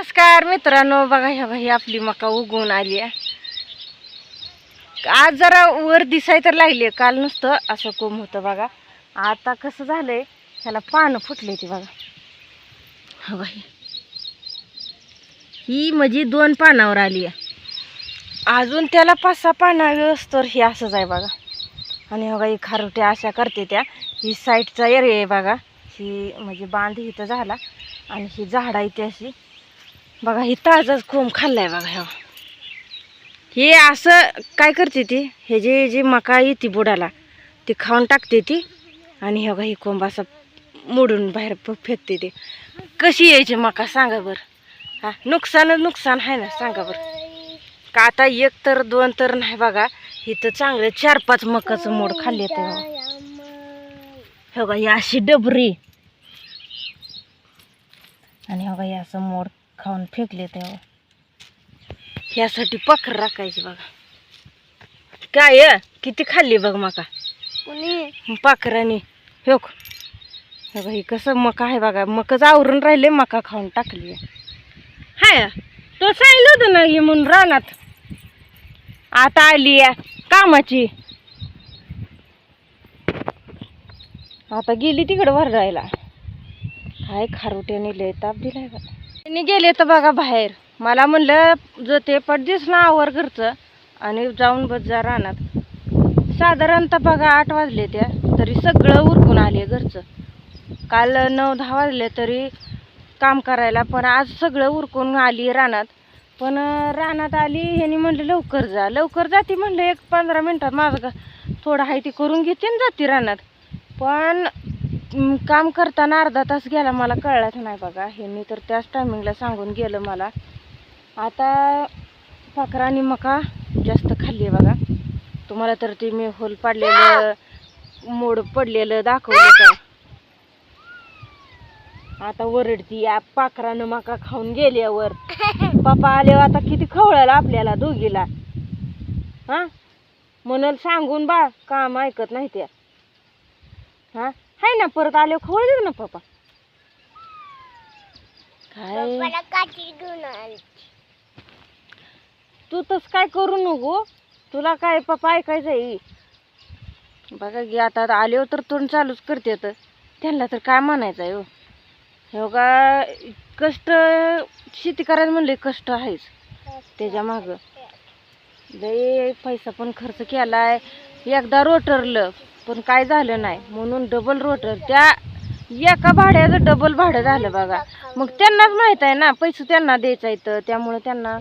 नमस्कार मित्रांनो बघा ह्या भाई आपली मका उगवून आली आहे. आज जरा वर दिसाय तर लागली काल नुसतं असं कोंब होतं बघा. आता कसं झालंय ह्याला पानं फुटली ती बघा. हा बाई. ही म्हणजे दोन पानावर आली आहे. अजून त्याला पाच सहा पाना तर ही असंच आहे बघा. आणि बघा ही खारुट्या अशा करते त्या. ही साईडचा एरिया आहे बघा. ही म्हणजे बांध इथं झाला. आणि ही झाडं आहे अशी. बघा ही ताजाच कोंब खाल्लाय बघा ह्या. हे असं काय करते ती? हे जे जे मका येते बुडाला ती खाऊन टाकते ती आणि हे बघा ही कोंब असं मोडून बाहेर फेकते ती. कशी यायची मका सांगा बरं. हा नुकसानच नुकसान आहे ना सांगा बरं. का आता एक तर दोन तर नाही बघा इथं चांगलं चार पाच मकाचं मोड खाल्ले ते हे बघा ही अशी डबरी. आणि बघा हे असं मोड खाऊन फेकले तेव्हा. ह्यासाठी पखर राखायची बघा. काय? किती खाल्ली बघ मका? पाखराने. हो बघा. हे कसं मका आहे बघा. मकच आवरून राहिले मका खाऊन टाकली हाय तो सांगितलं होतं ना ये म्हणून रानात. आता आली आहे कामाची. आता गेली तिकडं भरडायला काय खारुट्याने लय ताप दिलाय बा त्यांनी गेले तर बघा बाहेर. मला म्हणलं जर ते पडदीस ना आवर घरचं आणि जाऊन बस जा रानात. साधारणतः बघा आठ वाजले त्या तरी सगळं उरकून आले घरचं. काल नऊ दहा वाजले तरी काम करायला पण आज सगळं उरकून आली रानात. पण रानात आली ह्यानी म्हणलं लवकर जा. लवकर जाते म्हणलं एक पंधरा मिनटात. माझं थोडं आहे ती करून घेते आणि जाते रानात. पण काम करताना अर्धा तास गेला मला कळलाच नाही बघा. ह्यांनी तर त्याच टायमिंगला सांगून गेलं मला. आता पाखरांनी मका जास्त खाल्ली आहे बघा. तुम्हाला तर ते मी होल पाडलेलं मोड पडलेलं दाखवलं काय आता वरडती या पाखरानं मका खाऊन गेल्यावर. पप्पा आल्यावर आता किती खवळायला आपल्याला दोघीला. हा? म्हणाल सांगून बा काम ऐकत नाही त्या. हा? हाय ना परत आल्यावर खवळ देऊ ना पप्पा. काय? तू तस काय करू नको. तुला काय पप्पा ऐकायचं आहे बघा की आता आल्यावर तर तोंड चालूच करते तर त्यांना तर काय म्हणायचं आहे हो? हे बघा कष्ट शेती करायला म्हणले कष्ट आहेच. त्याच्या मागं. लय पैसा पण खर्च केलाय. एकदा रोटरलं पण काय झालं नाही. म्हणून डबल रोटर त्या एका भाड्याचं डबल भाडं झालं बघा. मग त्यांनाच माहीत आहे ना पैसे त्यांना द्यायचा येतं त्यामुळे त्यांना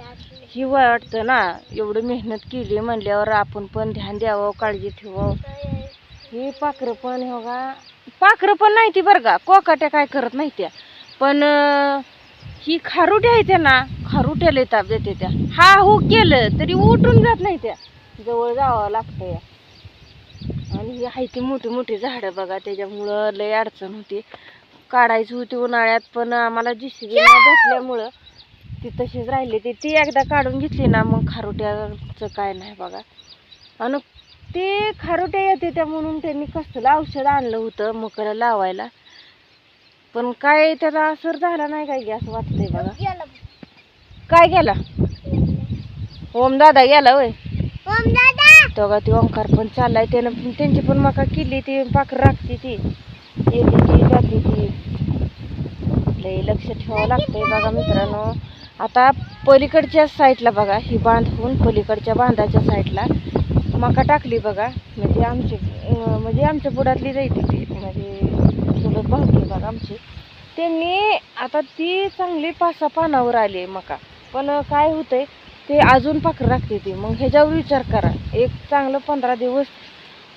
ही वाटतं ना एवढं मेहनत केली म्हणल्यावर आपण पण ध्यान द्यावं काळजी ठेवावं. हे पाखरं पण हो बघा. पाखरं पण नाही ती बरं का. कोकाट्या काय करत नाही त्या पण ही खारुट्या आहे त्या ना खारुट्याला ताप देते त्या. हा हो केलं तरी उठून जात नाही त्या. जवळ जावं लागतं या. ही आहे ती मोठी मोठी झाडं बघा त्याच्यामुळं लय अडचण होती. काढायची होती उन्हाळ्यात पण आम्हाला जी भेटल्यामुळं ती तशीच राहिली. ती ती एकदा काढून घेतली ना मग खारुट्याचं काय नाही बघा. आणि ते खारुट्या येते त्या म्हणून त्यांनी कसलं औषध आणलं होतं मकडं लावायला. पण काय त्याचा असर झाला नाही काय असं वाटतंय बघा. काय गेला? ओम दादा गेला होय? तो का ती ओंकार पण चाललाय त्यानं त्यांची पण मका केली ती पाखर राखते ती. येते ती जाते ती. लय लक्ष ठेवावं लागतंय बघा मित्रांनो. आता पलीकडच्या साईडला बघा ही बांधून पलीकडच्या बांधाच्या साईडला मका टाकली बघा. म्हणजे आमची म्हणजे आमच्या बुडातली जायची ती म्हणजे सोबत भावकी बघा आमची. त्यांनी आता ती चांगली पाच सहा पानावर आली आहे मका. पण काय होतंय ते अजून पाखरं राखते ती. मग ह्याच्यावर विचार करा. एक चांगलं पंधरा दिवस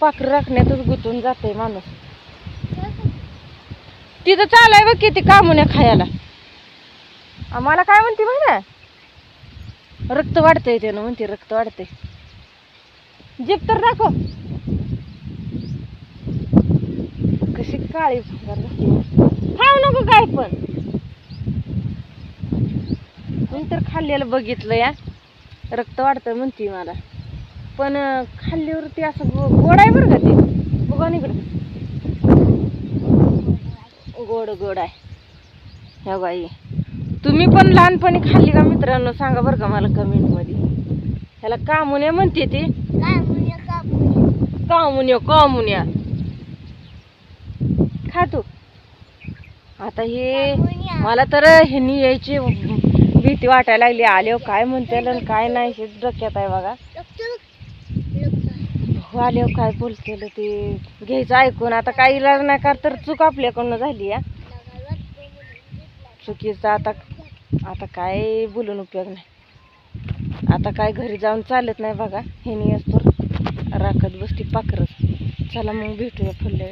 पाखरं राखण्यातच गुंतून जाते माणूस. तिथं चालाय बघ किती कामुन्या खायला. आम्हाला काय म्हणते माहिती रक्त वाढतंय त्यानं म्हणते रक्त वाढते जीप तर दाखव. कशी काळी खाऊ नको काय पण. मी तर खाल्लेलं बघितलं या रक्त वाढतं म्हणते मला. पण खाल्ल्यावरती असं गोड आहे बरं का ते? बघा इकडं. गोड गोड आहे. ह्या बाई. तुम्ही पण लहानपणी खाल्ली का मित्रांनो? सांगा बरं का मला कमेंटमध्ये. ह्याला कामुन्या म्हणते ती. कामुन्या कामुन्या. खा तू. आता हे मला तर ह्यांनी यायची भीती वाटायला लागली आल्यावर हो, काय म्हणते काय नाही हे डोक्यात आहे बघा. हो, भाऊ हो, काय काय बोलतेलं ते. घ्यायचं ऐकून आता काही इलाज नाही कर तर चूक आपल्याकडनं झाली या चुकीचं आता आता काय बोलून उपयोग नाही. आता काय घरी जाऊन चालत नाही बघा हे असतो राखत बसती पाखरच चला मग भेटूया फुल्या